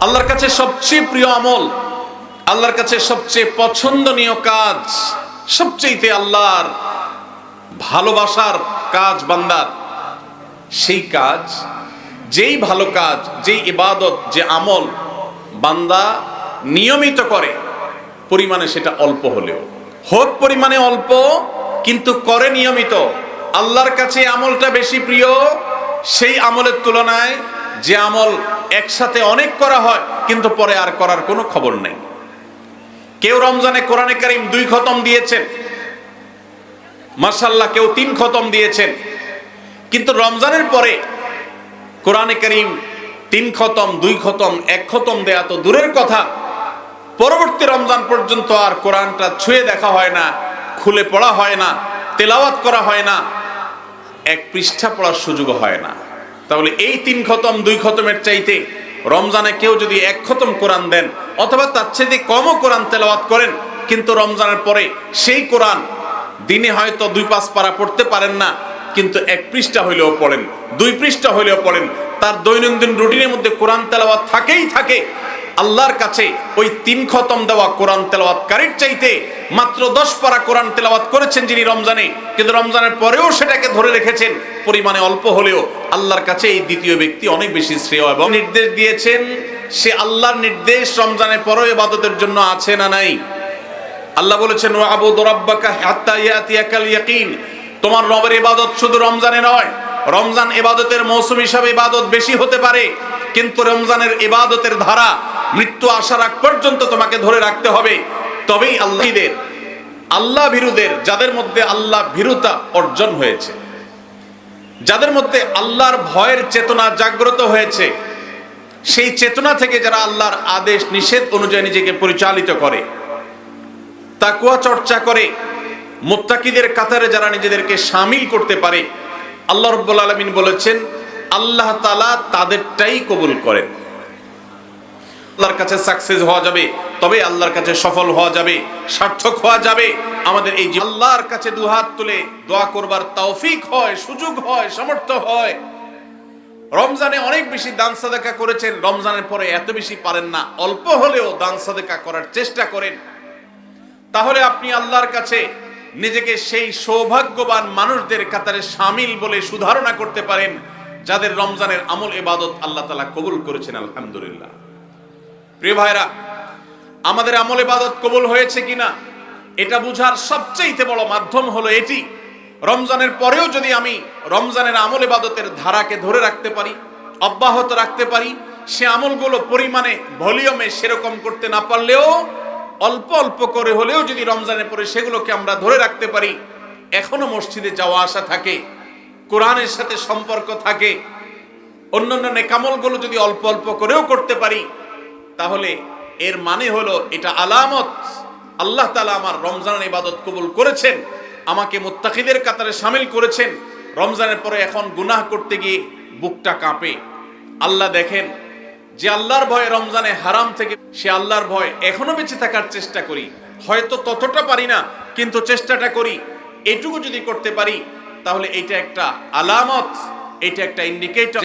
আল্লাহর কাছে সবচেয়ে প্রিয় আমল, আল্লাহর কাছে সবচেয়ে পছন্দনীয় কাজ, সবচেয়েতে আল্লাহর ভালোবাসার কাজ বান্দার। সেই কাজ, যেই ভালো কাজ, যেই ইবাদত, যে আমল বান্দা নিয়মিত করে, পরিমাণে সেটা অল্প হলেও। হোক পরিমাণে অল্প, কিন্তু করে নিয়মিত। আল্লাহর কাছে আমলটা বেশি প্রিয়, সেই আমলের তুলনায় যে আমল একসাথে অনেক করা হয়, কিন্তু পরে আর করার কোনো খবর নেই। কেউ রমজানে কোরআনে কারিম দুই খতম দিয়েছেন। মার্শাল্লাহ কেউ তিন খতম দিয়েছেন। কিন্তু রমজানের পরে কোরআনে করিম তিন খতম, দুই খতম, এক খতম দেয়া তো দূরের কথা। পরবর্তী রমজান পর্যন্ত আর কোরআনটা ছুঁয়ে দেখা হয় না, খুলে পড়া হয় না, তেলাওয়াত করা হয় না, এক পৃষ্ঠা পড়ার সুযোগ হয় না। তাহলে এই তিন খতম, দুই খতমের চাইতে রমজানে কেউ যদি এক খতম কোরআন দেন, অথবা তার চাইতে কমও কোরআন তেলাওয়াত করেন, কিন্তু রমজানের পরে সেই কোরআন দিনে হয়তো দুই পাঁচ পারা পড়তে পারেন না, কিন্তু এক পৃষ্ঠা হইলেও পড়েন, দুই পৃষ্ঠা হইলেও পড়েন, তার দৈনন্দিন রুটিনের মধ্যে কোরআন তেলাওয়াত থাকেই থাকে আল্লাহর কাছে ওই তিন খতম দেওয়া কোরআন তেলাওয়াতকারীর চাইতে মাত্র দশ পারা কোরআন তেলাওয়াত করেছেন যিনি রমজানে। কিন্তু রমজানের পরেও সেটাকে ধরে রেখেছেন। পরিমাণে অল্প হলেও আল্লাহর কাছে এই দ্বিতীয় ব্যক্তি অনেক বেশি শ্রেয় এবং নির্দেশ দিয়েছেন, সে আল্লাহর নির্দেশ রমজানের পরও ইবাদতের জন্য আছে না নাই। আল্লাহ বলেছেন আবু দরাব্বাকা হাত্তা ইয়াতিয়াকাল ইয়াকিন। তোমার রবের ইবাদত শুধু রমজানে নয়, রমজান ইবাদতের মৌসুম হিসাবে ইবাদত বেশি হতে পারে। কিন্তু রমজানের ইবাদতের ধারা মৃত্যু আসার আগ পর্যন্ত তোমাকে ধরে রাখতে হবে। তবেই আল্লাহীদের আল্লাহ ভীরুদের যাদের মধ্যে আল্লাহ ভীরুতা অর্জন হয়েছে, যাদের মধ্যে আল্লাহর ভয়ের চেতনা জাগ্রত হয়েছে, সেই চেতনা থেকে যারা আল্লাহর আদেশ, নিষেধ অনুযায়ী নিজেকে পরিচালিত করে তাকুয়া চর্চা করে, মুত্তাকিদের কাতারে যারা নিজেদেরকে সামিল করতে পারে, আল্লাহ রব্বুল আলমিন বলেছেন, আল্লাহ তালা তাদেরটাই কবুল করেন। আল্লাহর কাছে সাকসেস হওয়া যাবে তবে আল্লাহর কাছে সফল হওয়া যাবে, সার্থক হওয়া যাবে। আমাদের এই আল্লাহর কাছে দুহাত তুলে দোয়া করবার তৌফিক হয়, সুযোগ হয়, সামর্থ্য হয়। রমজানে অনেক বেশি দান সাদেকা করেছেন, রমজানের পরে এত বেশি পারেন না। অল্প হলেও দান সাদেকা করার চেষ্টা করেন। তাহলে আপনি আল্লাহর কাছে নিজেকে সেই সৌভাগ্যবান মানুষদের কাতারে সামিল বলে সুধারণা করতে পারেন, যাদের রমজানের আমল এবাদত আল্লাহ তালা কবুল করেছেন, আলহামদুলিল্লাহ। প্রিয় ভাইরা, আমাদের আমল এবাদত কবুল হয়েছে কিনা, এটা বুঝার সবচেয়ে বড় মাধ্যম হলো এটি। রমজানের পরেও যদি আমি রমজানের আমল এবাদতের ধারাকে ধরে রাখতে পারি, অব্যাহত রাখতে পারি, সে আমলগুলো পরিমাণে, ভলিউমে সেরকম করতে না পারলেও, অল্প অল্প করে হলেও যদি রমজানের পরে সেগুলোকে আমরা ধরে রাখতে পারি, এখনও মসজিদে যাওয়া আসা থাকে, কোরআনের সাথে সম্পর্ক থাকে, অন্যান্য নেকামলগুলো যদি অল্প অল্প করেও করতে পারি তাহলে এর মানে হলো এটা আলামত। আল্লাহ তালা আমার রমজানের ইবাদত কবুল করেছেন, আমাকে মোত্তাকিদের কাতারে সামিল করেছেন। রমজানের পরে এখন গুনাহ করতে গিয়ে বুকটা কাঁপে। আল্লাহ দেখেন যে আল্লাহর ভয়ে রমজানে হারাম থেকে সে আল্লাহর ভয় এখনও বেঁচে থাকার চেষ্টা করি। হয়তো ততটা পারি না, কিন্তু চেষ্টাটা করি। এটুকু যদি করতে পারি, তাহলে এটা একটা আলামত, এটা একটা ইন্ডিকেটর